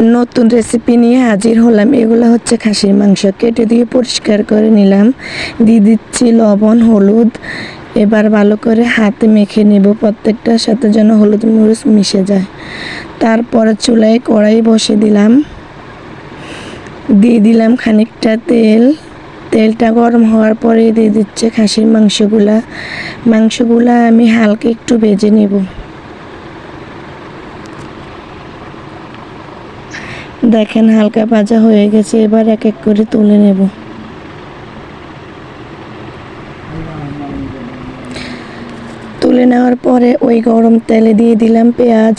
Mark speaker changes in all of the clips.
Speaker 1: নতুন রেসিপি নিয়ে হাজির হলাম। এগুলো হচ্ছে খাসির মাংস। কেটে দিয়ে পরিষ্কার করে নিলাম। দিয়ে দিচ্ছি লবণ, হলুদ। এবার ভালো করে হাতে মেখে নেব। প্রত্যেকটার সাথে যেন হলুদ মরিচ মিশে যায়। তারপরে চুলায় কড়াই বসে দিলাম। দিয়ে দিলাম খানিকটা তেল। তেলটা গরম হওয়ার পরে দিয়ে দিচ্ছে খাসির মাংসগুলা। মাংসগুলা আমি হালকা একটু ভেজে নেব। দেখেন, হালকা ভাজা হয়ে গেছে, এবার এক এক করে তুলে নেব। তুলে নেওয়ার পরে ওই গরম তেলে দিয়ে দিলাম পেঁয়াজ।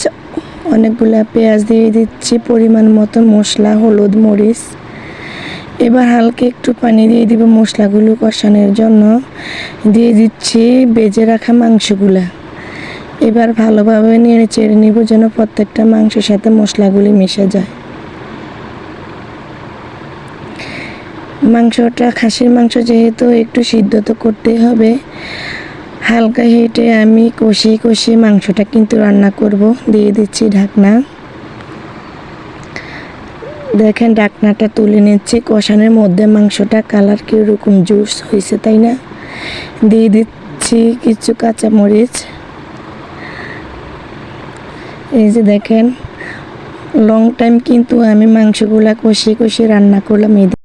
Speaker 1: অনেকগুলা পেঁয়াজ দিয়ে দিচ্ছি, পরিমাণ মতো মশলা, হলুদ, মরিচ। এবার হালকা একটু পানি দিয়ে দিব মশলাগুলো কষানোর জন্য। দিয়ে দিচ্ছি বেজে রাখা মাংসগুলা। এবার ভালোভাবে নেড়ে চেড়ে নিব যেন প্রত্যেকটা মাংসের সাথে মশলাগুলি মিশে যায়। মাংসটা, খাসির মাংস যেহেতু একটু সিদ্ধ তো করতেই হবে, হালকা হিটে আমি কষিয়ে কষিয়ে মাংসটা কিন্তু রান্না করব। দিয়ে দিচ্ছি ঢাকনা। দেখেন ঢাকনাটা তুলে নিচ্ছি, কষানোর মধ্যে মাংসটা কালার কীরকম জুস হয়েছে, তাই না? দিয়ে দিচ্ছি কিছু কাঁচামরিচ। এই যে দেখেন লং টাইম কিন্তু আমি মাংসগুলা কষিয়ে কষিয়ে রান্না করলাম, এই